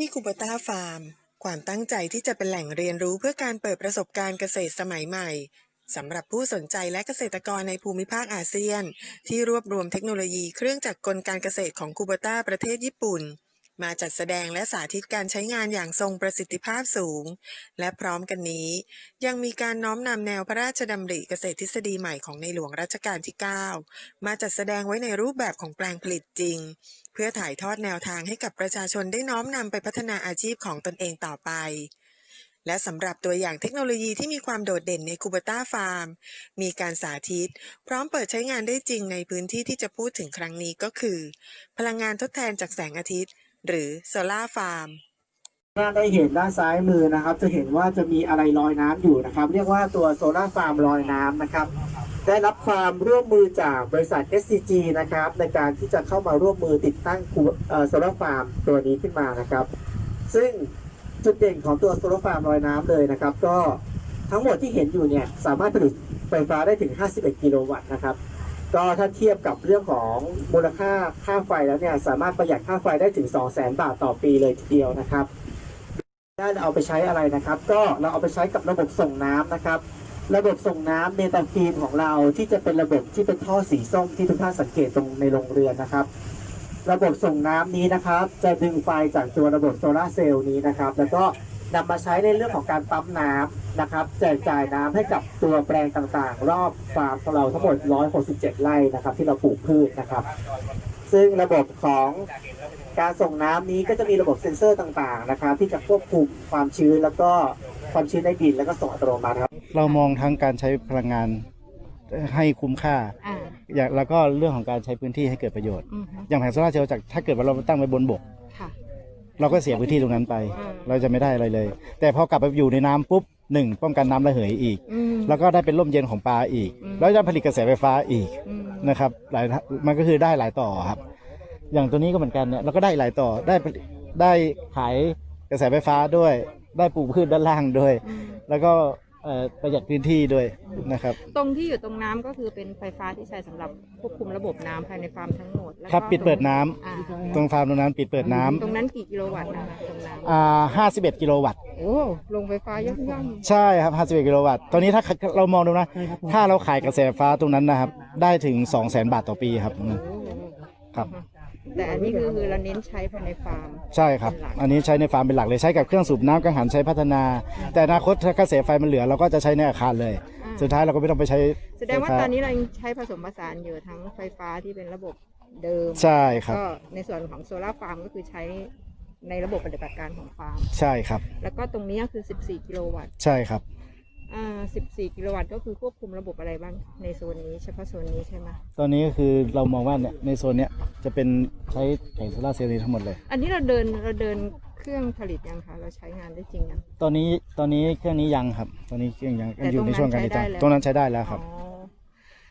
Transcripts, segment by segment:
นี่คูเบต้าฟาร์ม ความตั้งใจที่จะเป็นแหล่งเรียนรู้เพื่อการเปิดประสบการณ์เกษตรสมัยใหม่สำหรับผู้สนใจและเกษตรกรในภูมิภาคอาเซียน ที่รวบรวมเทคโนโลยีเครื่องจักรกลการเกษตรของคูเบต้าประเทศญี่ปุ่น มาจัดแสดงและสาธิตการใช้งานอย่างทรงประสิทธิภาพสูง และพร้อมกันนี้ ยังมีการน้อมนำแนวพระราชดำริเกษตรทฤษฎีใหม่ของในหลวงรัชกาลที่ 9 มาจัดแสดงไว้ในรูปแบบของแปลงผลิตจริง เพื่อถ่ายทอดแนวทางให้กับประชาชนได้น้อมนำไปพัฒนาอาชีพของตนเองต่อไปและสำหรับตัวอย่างเทคโนโลยีที่มีความโดดเด่นในคูเบต้าฟาร์ม มีการสาธิต พร้อมเปิดใช้งานได้จริงในพื้นที่ที่จะพูดถึงครั้งนี้ก็คือ พลังงานทดแทนจากแสงอาทิตย์ หรือโซล่าฟาร์มถ้าได้เห็นด้านซ้ายมือนะครับ จะเห็นว่าจะมีอะไรลอยน้ำอยู่นะครับ เรียกว่าตัวโซล่าฟาร์มลอยน้ำนะครับ ได้รับความร่วมมือจากบริษัท SCG นะครับ ในการที่จะเข้ามาร่วมมือติดตั้งโซล่าฟาร์มตัวนี้ขึ้นมานะครับ ซึ่งจุดเด่นของตัวโซล่าฟาร์มลอยน้ำเลยนะครับ ก็ทั้งหมดที่เห็นอยู่เนี่ยสามารถผลิตไฟฟ้าได้ถึง 51 กิโลวัตต์นะครับ ก็ถ้าเทียบกับเรื่องของมูลค่าค่าไฟแล้วเนี่ยสามารถประหยัดค่าไฟได้ถึง 200,000 บาทต่อปีเลยทีเดียวนะครับได้เอาไปใช้อะไรนะครับ ก็เราเอาไปใช้กับระบบส่งน้ำนะครับ ระบบส่งน้ำเนตาฟีนของเราที่จะเป็นระบบที่เป็นท่อสีส้มที่ทุกท่านสังเกตตรงในโรงเรือนนะครับ ระบบส่งน้ำนี้นะครับ จะดึงไฟจากตัวระบบโซลาเซลล์นี้นะครับ แล้วก็ นำมาใช้ในเรื่องของการปั๊มน้ำนะครับแจกจ่ายน้ำให้กับตัวแปลงต่างๆ รอบฟาร์มของเราทั้งหมด 167 ไร่นะครับ ที่เราปลูกพืชนะครับ ซึ่งระบบของการส่งน้ำนี้ก็จะมีระบบเซ็นเซอร์ต่างๆนะครับ ที่จะควบคุมความชื้นแล้วก็ความชื้นในดินแล้วก็ส่งอัตโนมัติครับ เรามองทั้งการใช้พลังงานให้คุ้มค่าอ่า อย่างแล้วก็เรื่องของการใช้พื้นที่ให้เกิดประโยชน์ อือฮึอย่างแผงโซลาร์เซลล์จากถ้าเกิดว่าเราตั้งไว้บนบก ค่ะ เราก็เสียพื้นที่ตรงนั้นไปอืมเราจะไม่ได้อะไรเลย แต่พอกลับไปอยู่ในน้ำปุ๊บหนึ่งป้องกันน้ำระเหยอีก อืม แล้วก็ได้เป็นร่มเย็นของปลาอีก อืม แล้วจะผลิตกระแสไฟฟ้าอีกอืมนะครับหลายมันก็คือได้หลายต่อครับ อย่างตัวนี้ก็เหมือนกันเนี่ยเราก็ได้หลายต่อได้ผลิตได้ขายกระแสไฟฟ้าด้วย ได้ปลูกพืชด้านล่างด้วย อืมแล้วก็ เอ่อประหยัดพื้นที่ด้วยนะครับ ตรงที่อยู่ตรงน้ำก็คือเป็นไฟฟ้าที่ใช้สำหรับควบคุมระบบน้ำภายในฟาร์มทั้งหมดแล้วก็ครับปิดเปิดน้ำอ่าตรงฟาร์มตรงนั้นปิดเปิดน้ำตรงนั้นกี่กิโลวัตต์นะคะตรงน้อ่าห้าสิบเอ็ดกิโลวัตต์ำโอ้ลงไฟฟ้าย่อมย่อมใช่ครับห้าสิบเอ็ดกิโลวัตต์ ตอนนี้ถ้าเรามองดูนะ ถ้าเราขายกระแสไฟฟ้าตรงนั้นนะครับ ได้ถึงสองแสนบาทต่อปีครับครับ แต่อันนี้คือคือเราเน้นใช้ภายในฟาร์ม ใช่ครับอันนี้ใช้ในฟาร์มเป็นหลักเลยใช้กับเครื่องสูบน้ำกังหันใช้พัฒนา แต่อนาคตถ้ากระแสไฟมันเหลือเราก็จะใช้ในอาคารเลย อ่าสุดท้ายเราก็ไม่ต้องไปใช้แสดงว่าไฟฟ้ตอนนี้เรายังใช้ผสมผสานอยู่ทั้งไฟฟ้าที่เป็นระบบเดิมใช่ครับ ก็ในส่วนของโซลาร์ฟาร์มก็คือใช้ในระบบปฏิบัติการของฟาร์ม ใช่ครับ แล้วก็ตรงนี้ก็คือ 14 กิโลวัตต์ ใช่ครับ อ่า14 กิโลวัตต์ก็คือควบคุมระบบอะไรบ้างในโซนนี้เฉพาะโซนนี้ใช่ไหมตอนนี้ก็คือเรามองว่าเนี่ยในโซนเนี้ยจะเป็นใช้แผงโซลาร์เซลล์นี้ทั้งหมดเลย อันนี้เราเดินเราเดินเครื่องผลิตยังคะเราใช้งานได้จริงยัง ตอนนี้ตอนนี้เครื่องนี้ยังครับ ตอนนี้เครื่องยังแต่อยู่ในช่วงการติดตั้งตตรรงงนั้นั้นนใช้ใช้ได้ได้แล้แล้ววครับ อ๋อ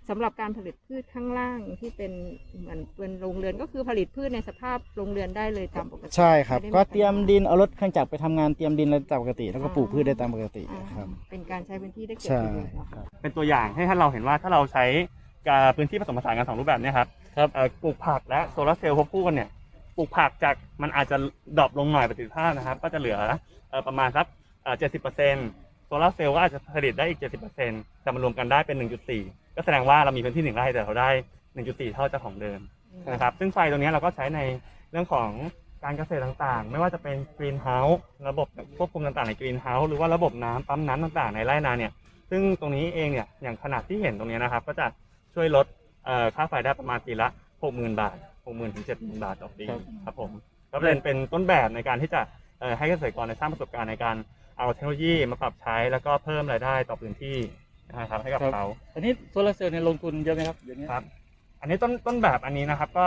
สำหรับการผลิตพืชข้างล่างที่เป็นเหมือนเป็นโรงเรือนก็คือผลิตพืชในสภาพโรงเรือนได้เลยตามปกติใช่ครับ ไได้ก็เตรียมดินเอารถเครื่องจักรไปทำงานเตรียมดินอะไรตามปกติ แล้วก็ปลูกพืชได้ตามปกติอ่าครับ เป็นการใช้พื้นที่ได้เกิดใช่ประโยชน์เนอะครับเป็นตัวอย่างให้ท่านเราเห็นว่าถ้าเราใช้การพื้นที่ผสมผสานกันสองรูปแบบเนี่ยครับครับ เอ่อปลูกผักและโซลาร์เซลล์ควบคู่กันเนี่ยปลูกผักจากมันอาจจะดรอปลงหน่อยประสิทธิภาพนะครับ ก็จะเหลือเอ่อประมาณสักเจ็ดสิบเปอร์เซ็นต์ โซลาร์เซลล์ก็อาจจะผลิตได้อีกเจ็ดสิบเปอร์เซ็นต์แต่มันรวมกันได้เป็นหนึ่งจุดสี่ก็แสดงว่าเรามีพื้นที่หนึ่งไร่แต่เราได้หนึ่งจุดสี่เท่าเจ้าของเดิมนะครับ ซึ่งไฟตรงนี้เราก็ใช้ในเรื่องของการเกษตรต่างๆ ไม่ว่าจะเป็นกรีนเฮาส์ระบบควบคุมต่างๆ ในกรีนเฮาส์หรือว่าระบบน้ำปั๊มน้ำต่างๆ ในไร่นาเนี่ย ซึ่งตรงนี้เองเนี่ย อย่างขนาดที่เห็นตรงนี้นะครับ ก็จะช่วยลดเอ่อค่าไฟได้ประมาณปีละ 60,000 บาท 60,000 ถึง 70,000 บาทต่อปีครับครับผม ก็เป็นเป็นต้นแบบในการที่จะเอ่อให้เกษตรกรได้สร้างประสบการณ์ในการ เอาเทคโนโลยีมาปรับใช้แล้วก็เพิ่มรายได้ต่อพื้นที่นะครับให้กับ เขาอันนี้โซลาร์เซลล์เนี่ยลงทุนเยอะไหมครับเดี๋ยวนี้ครับ อันนี้ต้นต้นแบบอันนี้นะครับ ก็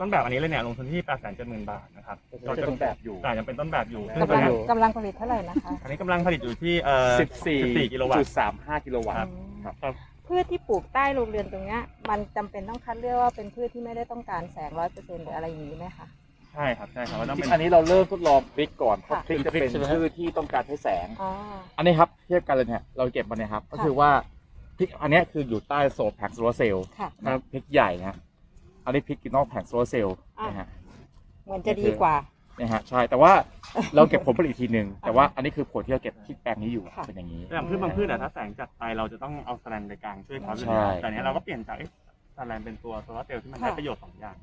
ต้นแบบอันนี้เลยเนี่ยลงทุนที่8 7 0 0 0 0บาทนะครับเราจะต้นแบบอยู่ แต่ยังเป็นต้นแบบอยู่ซึ่งกำตัวลังเนี้ยกำลังผลิตเท่าไหร่นะคะอันนี้กำลังผลิตอยู่ที่เอ่อสิบสี่14 กิโลวัตจุดต์ สามห้ากิโลวัตครัต์บครับ ครับพืชที่ปลูกใต้โรงเรือนตรงเนี้ยมันจำเป็นต้องคัดเลือกว่าเป็นพืชที่ไม่ได้ต้องการแสงร้อยเปอร์เซ็นต์หรืออะไรอย่างนี้ไหมคะ ใช่ครับใช่ครับว่าต้องเป็น อันนี้เราเริ่มทดลองพริกก่อนเพราะค่ะพริกจะเป็นพริกใช่ไหมพืชที่ต้องการให้แสง อ๋อ อันนี้ครับเทียบกันเลยเนี่ยเราเก็บมาเนี่ยครับก็คือว่าพริกอันเนี้ยคืออยู่ใต้โซนแผงโซลาร์เซลล์ค่ะ นะพริกใหญ่นะอันนี้พริกกินนอกแผงโซลาร์เซลล์อะ นะฮะ เหมือนจะดีกว่าในนะฮะใช่แต่ว่าเราเก็บผลผลิตอีกทีหนึ่งแต่ว่าอันนี้คือผลที่เราเก็บที่แปลงนี้อยู่ค่ะ เป็นอย่างนี้ อย่างพืชบางพืชอะถ้าแสงจัดไปเราจะต้องเอาแสแลนไปกลางช่วยเขาอยู่ใช่แล้วแต่เนี้ยเราก็เปลี่ยนจากแสแลนเป็นตัวโซลาร์เซลล์ที่มันได้ประโยชน์สองอย่าง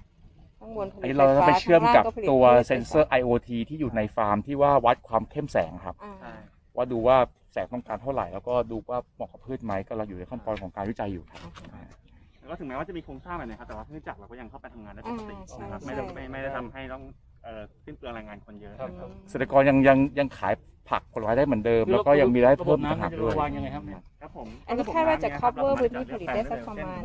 ข้างบนผอันลิตนี้เราจะไปเชื่อมกับข้างล่างผลิตตัวพืชเซนเซอร์ IoT ที่อยู่ในฟาร์มที่ว่าวัดความเข้มแสงครับอ่าใช่ว่าดูว่าแสงต้องการเท่าไหร่ แล้วก็ดูว่าเหมาะกับพืชไหมก็เราอยู่ในขั้นตอนของการวิจัยอยู่ครับแล้วก็ถึงแม้ว่าจะมีโครงสร้างแบบนี้ครับแต่ว่าเครื่องจักรเราก็ยังเข้าไปทำงานได้ปกติอ่าใช่นะครับไม่ได้ไม่ไม่ได้ทำให้ต้อง เอ่อสิ้นเปลืองแรงงานคนเยอะครับ เกษตรกรยังยังยังขายผักผลไม้ได้เหมือนเดิม แล้วก็ยังมีรายได้เพิ่มต่างหากด้วยครับผมอันนี้คาดว่าจะ cover พื้นที่ผลิตได้สักประมาณ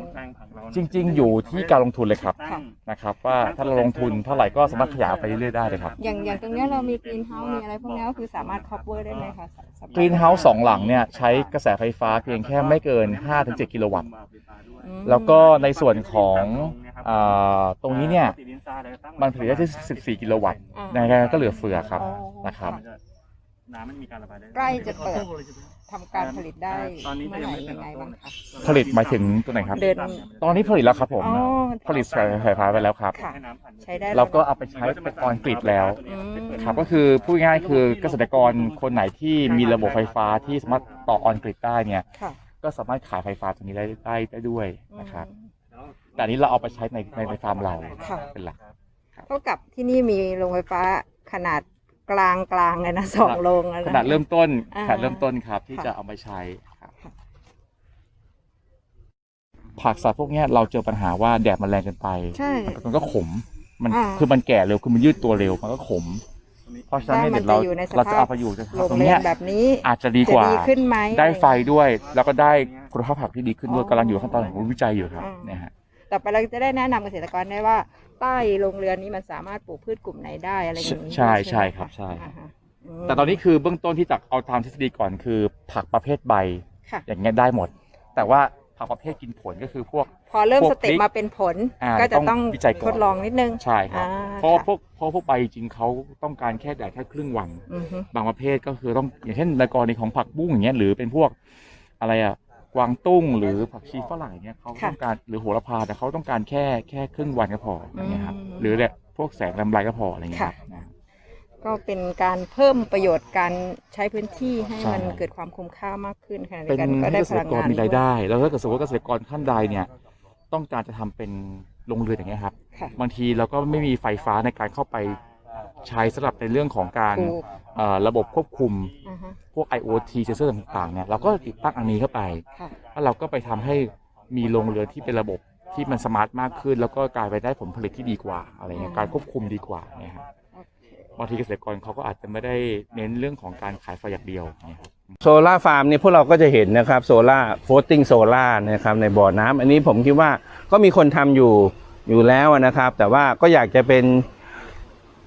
จริง ๆ อยู่ที่การลงทุนเลยครับค่ะนะครับ ว่าถ้าเราลงทุนเท่าไหร่ก็สามารถขยายไปเรื่อยๆได้เลยครับอย่างอย่างตรงเนี้ยเรามีกรีนเฮาส์มีอะไรพวกเนี้ยก็คือสามารถ cover ได้ไหมคะสำหบกรีนเฮาส์สองหลังเนี่ยใช้กระแสไฟฟ้าเพียงแค่ไม่เกิน 5-7 กิโลวัตต์ อืมแล้วก็ในส่วนของ อ่าตรงนี้เนี่ยมันผลิตได้ที่ 14 กิโลวัตต์อ่าในการก็เหลือเฟือครับ อ๋อ นะครับ น้ำมันมีการระบายได้ใกล้จะเปิด ทำการผลิตได้ตอนนี้ก็เมื่อยัไหงร่ไม่ยังไงบ้างคะ ผลิตหมายถึงตัวไหนครับ เดือน ตอนนี้ผลิตแล้วครับผม อ๋อ ผลิตสายไฟฟ้าไปแล้วครับ ค่ะ ใช้ได้ เราก็เอาไปใช้เป็นออนกริดแล้ว อืม ครับก็คือพูดง่ายๆคือเกษตรกรคนไหนที่มีระบบไฟฟ้าที่สามารถต่อออนกริดได้เนี่ย ค่ะก็สามารถขายไฟฟ้าตรงนี้ได้ได้ได้ด้วยนะครับ อืม แต่อันนี้เราเอาไปใช้ในในในฟาร์มเราค่ะ เป็นหลัก เท่ากับที่นี่มีโรงไฟฟ้าขนาดกลางกลางๆเลยนะสองโรงแล้วขนะ นาดเริ่มต้นอ่าขนาดเริ่มต้นครับ ที่ค่ะจะเอาไปใช้ครับค่ะ ผักสัตว์พวกเนี้ยเราเจอปัญหาว่าแดดมันแรงเกินไป ใช่ มันก็ขม มันอ่าคือมันแก่เร็วคือมันยืดตัวเร็วมันก็ขม เพราะฉะนั้นเนี่ยถ้ามันเดี๋ยวเราจะอยู่ในสภาพ เราจะเอาไปอยู่ในสภาพโรงตรงเรียเนี้นยแบบนี้อาจจะดีจะกว่าดีขึ้นไหม ได้ไฟด้วย แล้วก็ได้คุณภาพผักที่ดีขึ้นด้วยอ๋อกำลังอยู่ขั้นตอนของวิจัยอยู่ครับอ่าเนี่ยฮะ ต่อไปเราจะได้แนะนำเกษตรกรได้ว่า ใต้โรงเรือนนี้มันสามารถปลูกพืชกลุ่มไหนได้อะไรอย่างนี้ใช่ไหมใช่ครับใช่ อ่าฮะม แต่ตอนนี้คือเบื้องต้นที่จากเอาตามทฤษฎีก่อนคือผักประเภทใบ ค่ะ อย่างเงี้ยได้หมด แต่ว่าผักประเภทกินผลก็คือพวก พอเริ่มพวกสเต็ปพริกมาเป็นผลอ่าก็จะต้องต้องวิจัยก่อน ทดลองนิดนึง ใช่ครับอ่าเพราะว่าค่ะ พวกเพราะพวกใบจริงเขาต้องการแค่แดดแค่ครึ่งวัน อือฮึบางประเภทก็คือต้องอย่างเช่นในกรณีของผักบุ้งอย่างเงี้ยหรือเป็นพวกอะไรอะ กวางตุ้งหรือผักชีฝรั่งอย่างเงี้ยเขาต้องการหรือโหระพาแต่เขาต้องการแค่แค่ครึ่งวันก็พออย่างเงี้ยครับหรือเนี่ยพวกแสงลำไรก็พออะไรเงี้ยครับนะก็เป็นการเพิ่มประโยชน์การใช้พื้นที่ให้ใช่มันเกิดความคุ้มค่ามากขึ้นขณะเดีเป็ยวนกันก็ให้ได้เกษพตลัรงกรงานมีรายด้วยได้ แล้วถ้าเกิดสมมติว่าเกษตรกรท่านใดเนี่ยต้องการจะทำเป็นโรงเรือนอย่างเงี้ยครับค่ะบางทีเราก็ไม่มีไฟฟ้าในการเข้าไป ใช้สำหรับในเรื่องของการถูกเอ่อระบบควบคุมอ่าฮะพวก IoT เซนเซอร์ต่างๆเนี่ยเราก็ติดตั้งอันนี้เข้าไป ค่ะ แล้วเราก็ไปทำให้มีโรงเรือนที่เป็นระบบที่มันสมาร์ทมากขึ้น แล้วก็กลายไปได้ผลผลิตที่ดีกว่าอะไรเงี้ยอืมการควบคุมดีกว่าเนี่ยครับโอเค บางทีเกษตรกรเขาก็อาจจะไม่ได้เน้นเรื่องของการขายไฟอย่างเดียวเนี่ยครับ โซล่าฟาร์มนี่พวกเราก็จะเห็นนะครับโซล่าโฟลติ้งโซล่านะครับในบ่อน้ำอันนี้ผมคิดว่าก็มีคนทำอยู่อยู่แล้วนะครับ แต่ว่าก็อยากจะเป็น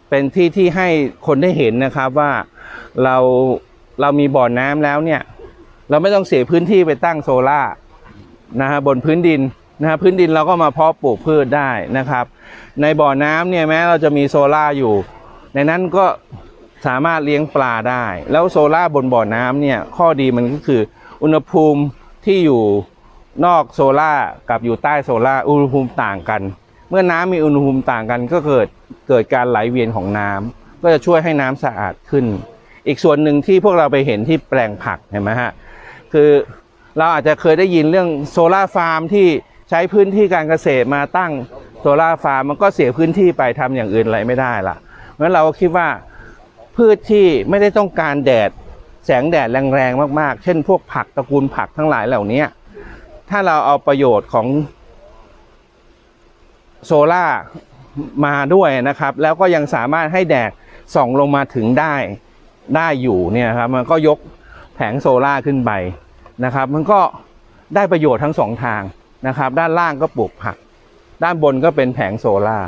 เป็นที่ที่ให้คนได้เห็นนะครับว่าเราเรามีบ่อน้ำแล้วเนี่ย เราไม่ต้องเสียพื้นที่ไปตั้งโซล่านะฮะบนพื้นดินนะฮะพื้นดินเราก็มาเพาะปลูกพืชได้นะครับ ในบ่อน้ำเนี่ยแม้เราจะมีโซล่าอยู่ ในนั้นก็สามารถเลี้ยงปลาได้ แล้วโซล่าบนบ่อน้ำเนี่ยข้อดีมันก็คือ อุณหภูมิที่อยู่นอกโซล่ากับอยู่ใต้โซล่าอุณหภูมิต่างกัน เมื่อน้ำมีอุณหภูมิต่างกันก็เกิดเกิดการไหลเวียนของน้ำก็จะช่วยให้น้ำสะอาดขึ้น อีกส่วนหนึ่งที่พวกเราไปเห็นที่แปลงผักเห็นไหมฮะคือเราอาจจะเคยได้ยินเรื่องโซลาฟาร์มที่ใช้พื้นที่การเกษตรมาตั้งโซลาฟาร์มมันก็เสียพื้นที่ไปทำอย่างอื่นอะไรไม่ได้ละเพราะฉะนั้นเราก็คิดว่าพืชที่ไม่ได้ต้องการแดดแสงแดดแรงๆมากๆ เช่น พวกผักตระกูลผักทั้งหลายเหล่านี้ถ้าเราเอาประโยชน์ของ โซล่ามาด้วยนะครับ แล้วก็ยังสามารถให้แดดส่องลงมาถึงได้ได้อยู่เนี่ยครับมันก็ยกแผงโซล่าขึ้นไปนะครับ มันก็ได้ประโยชน์ทั้งสองทางนะครับ ด้านล่างก็ปลูกผัก ด้านบนก็เป็นแผงโซล่า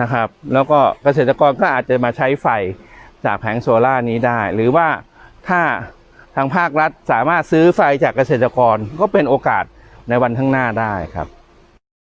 นะครับ แล้วก็เกษตรกรก็อาจจะมาใช้ไฟจากแผงโซล่านี้ได้ หรือว่าถ้าทางภาครัฐสามารถซื้อไฟจากเกษตรกรก็เป็นโอกาสในวันข้างหน้าได้ครับ